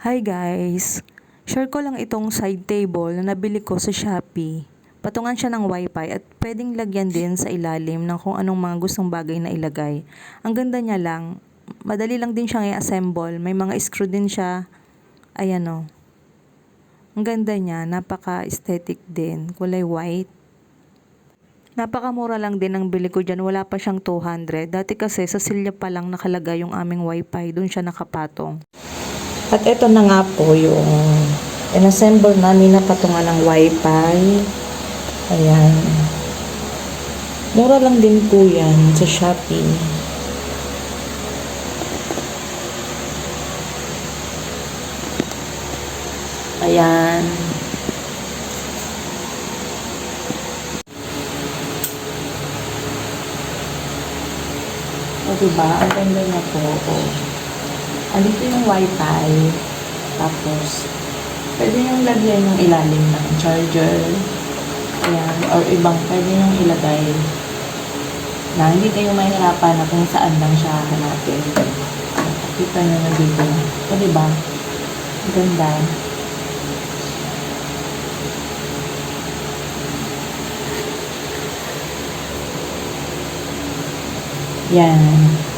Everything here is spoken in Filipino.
Hi guys! Share ko lang itong side table na nabili ko sa Shopee. Patungan siya ng wifi at pwedeng lagyan din sa ilalim ng kung anong mga gustong bagay na ilagay. Ang ganda niya lang, madali lang din siyang i-assemble. May mga screw din siya. Ayan o. Ang ganda niya, napaka-aesthetic din. Kulay white. Napakamura lang din ang bili ko dyan. Wala pa siyang 200. Dati kasi sa silya pa lang nakalagay yung aming wifi. Doon siya nakapatong. At ito na nga po yung in-assemble namin na patungan ng wifi. Ayan. Mura lang din po yan sa Shopee. Ayan. O, diba? Ang ganda niya po. O. Andito yung wifi. Tapos, pwede yung lagyan yung ilalim ng charger. Ayan. Or ibang pwede yung ilagay na hindi kayo mahirapan na kung saan lang siya hanapin. Kita nyo na dito. O, diba? Ganda. Yan.